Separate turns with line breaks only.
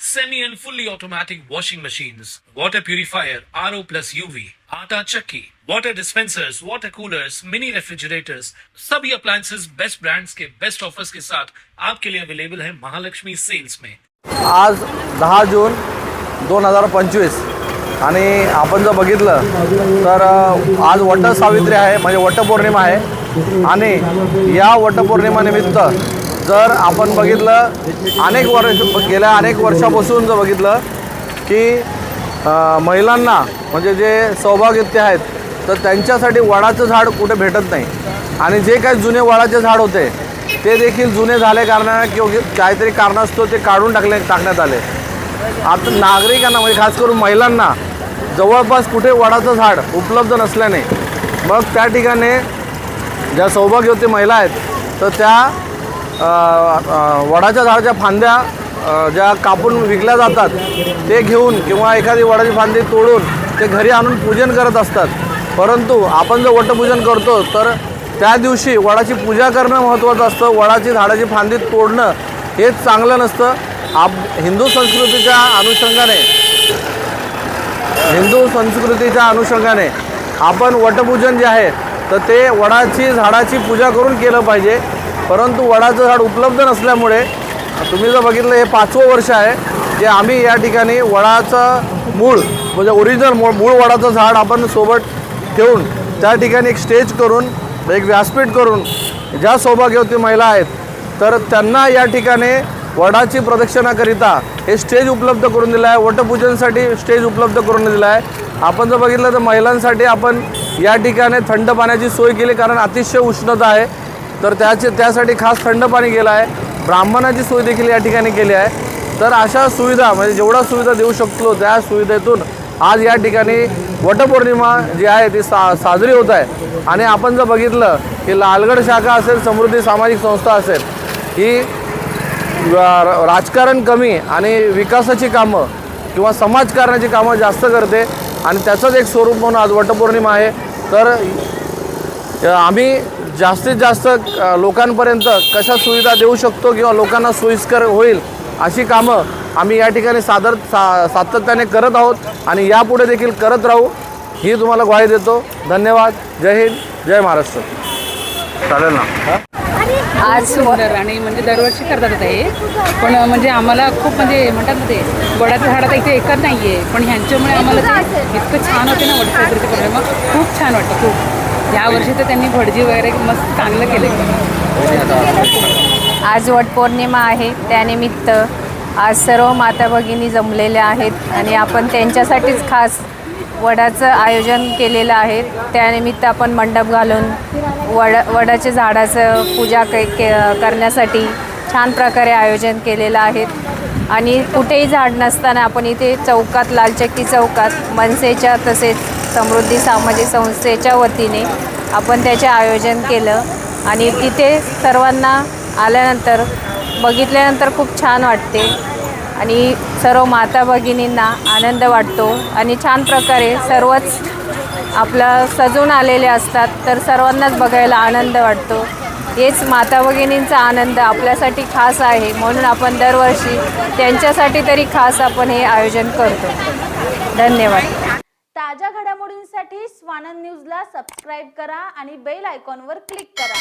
semi and fully automatic washing machines, water purifier, RO plus UV, आटा चक्की, water dispensers, water coolers, mini refrigerators, सभी appliances best brands के best offers के साथ आपके लिए अवेलेबल है महालक्ष्मी सेल्स में
आज दहा जून दोन हजार पंचवीस आणि आपण जर बघितलं तर अ, आज वट सावित्री आहे म्हणजे वटपौर्णिमा आहे आणि या वटपौर्णिमानिमित्त जर आपण बघितलं अनेक वर्ष गेल्या अनेक वर्षापासून जर बघितलं की महिलांना म्हणजे जे सौभाग्यते आहेत तर त्यांच्यासाठी वडाचं झाड कुठे भेटत नाही. आणि जे काही जुने वडाचे झाड होते ते देखील जुने झाले कारणाने किंवा काहीतरी कारणास्तव ते काढून टाकले टाकण्यात आले. आता नागरिकांना म्हणजे खास करून महिलांना जवळपास कुठे वडाचं झाड उपलब्ध नसल्याने मग त्या ठिकाणी ज्या सौभाग्यवती महिला आहेत तर त्या वडाच्या झाडाच्या फांद्या ज्या कापून विकल्या जातात ते घेऊन किंवा एखादी वडाची फांदी तोडून ते घरी आणून पूजन करत असतात. परंतु आपण जर वटपूजन करतो तर त्या दिवशी वडाची पूजा करणं महत्त्वाचं असतं. वडाची झाडाची फांदी तोडणं हेच चांगलं नसतं. आप हिंदू संस्कृतीच्या अनुषंगाने हिंदू संस्कृतीच्या अनुषंगाने आपण वटपूजन जे आहे तर ते वडाची झाडाची पूजा करून केलं पाहिजे. परंतु वडाचं झाड उपलब्ध नसल्यामुळे तुम्ही जर बघितलं हे पाचवं वर्ष आहे जे आम्ही या ठिकाणी वडाचं मूळ म्हणजे ओरिजिनल मूळ मूळ वडाचं झाड आपण सोबत ठेवून त्या ठिकाणी एक स्टेज करून एक व्यासपीठ करून ज्या सौभाग्यवती महिला आहेत तर त्यांना या ठिकाणी वडाची प्रदक्षिणाकरिता हे स्टेज उपलब्ध करून दिलं आहे. वटपूजनसाठी स्टेज उपलब्ध करून दिलं आहे. आपण जर बघितलं तर महिलांसाठी आपण या ठिकाणी थंड पाण्याची सोय केली कारण अतिशय उष्णता आहे. तर त्याचे त्यासाठी खास थंड पाणी गेलं आहे. ब्राह्मणाची सोय देखील या ठिकाणी केली आहे. तर अशा सुविधा म्हणजे जेवढा सुविधा देऊ शकतो त्या सुविधेतून आज या ठिकाणी वटपौर्णिमा जी आहे ती सा साजरी होत आहे. आणि आपण जर बघितलं की लालगड शाखा असेल समृद्धी सामाजिक संस्था असेल ही राजकारण कमी आणि विकासाची कामं किंवा समाजकारणाची कामं जास्त करते. आणि त्याचंच एक स्वरूप म्हणून आज वटपौर्णिमा आहे. तर आम्ही जास्तीत जास्त लोकांपर्यंत कशा सुविधा देऊ शकतो किंवा लोकांना सोयीस्कर होईल अशी कामं आम्ही या ठिकाणी सादर सा सातत्याने करत आहोत आणि यापुढे देखील करत राहू ही तुम्हाला ग्वाही देतो. धन्यवाद. जय हिंद. जय महाराष्ट्र. चालेल ना?
आज सुंदर आणि म्हणजे दरवर्षी करतात आता हे पण म्हणजे आम्हाला खूप म्हणजे म्हणतात ना ते वडाचं झाड आता इथे एकच नाही आहे पण ह्यांच्यामुळे आम्हाला ते इतकं छान होते ना पौर्णिमा खूप छान वाटतं खूप. या वर्षी तर त्यांनी भटजी वगैरे मस्त चांगलं केलं.
आज वटपौर्णिमा आहे त्यानिमित्त आज सर्व माता भगिनी जमलेल्या आहेत आणि आपण त्यांच्यासाठीच खास वडाचं आयोजन केलेलं आहे. त्यानिमित्त आपण मंडप घालून वड वडाच्या झाडाचं पूजा के के करण्यासाठी छान प्रकारे आयोजन केलेलं आहे. आणि कुठेही झाड नसताना आपण इथे चौकात लालचक्की चौकात मनसेच्या तसेच समृद्धी सामाजिक संस्थेच्या वतीने आपण त्याचे आयोजन केलं. आणि तिथे सर्वांना आल्यानंतर बघितल्यानंतर खूप छान वाटते. आणि सर्व माता भगिनींना आनंद वाटतो. आणि छान प्रकारे सर्वच आपलं सजून आलेले असतात तर सर्वांनाच बघायला आनंद वाटतो. हेच माता भगिनींचा आनंद आपल्यासाठी खास आहे म्हणून आपण दरवर्षी त्यांच्यासाठी तरी खास आपण हे आयोजन करतो. धन्यवाद.
ताज्या घडामोडींसाठी स्वानंद न्यूजला सबस्क्राईब करा आणि बेल आयकॉनवर क्लिक करा.